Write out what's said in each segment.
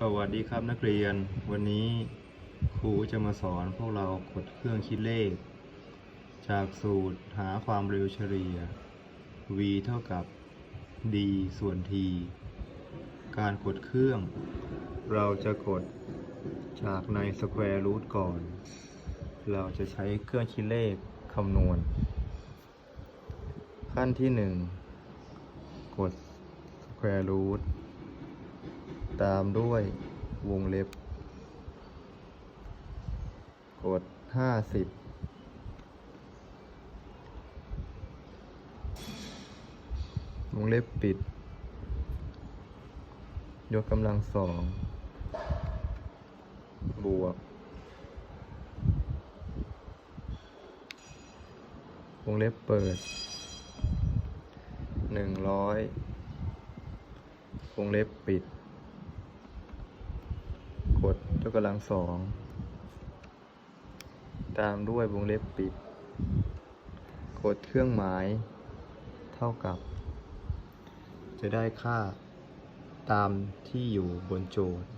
สวัสดีครับนักเรียน วันนี้ครูจะมาสอนพวกเรากดเครื่องคิดเลข จากสูตรหาความเร็วเฉลี่ย v เท่ากับ d ส่วน t การกดเครื่อง เราจะกดจากใน square root ก่อน เราจะใช้เครื่องคิดเลขคำนวณ ขั้นที่ 1 กด square root ตามด้วยวงเล็บ กดห้าสิบวงเล็บปิด ยกกำลังสอง บวก วงเล็บเปิด หนึ่งร้อยวงเล็บปิดกด ยกกำลังสองตามด้วยวงเล็บปิด กดเครื่องหมาย เท่ากับ จะได้ค่าตามที่อยู่บนโจทย์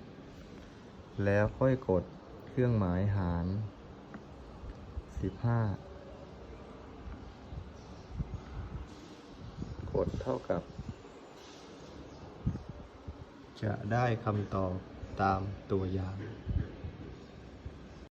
แล้วค่อยกดเครื่องหมายหาร 15 กดเท่ากับ จะได้คำตอบ ตามตัวอย่าง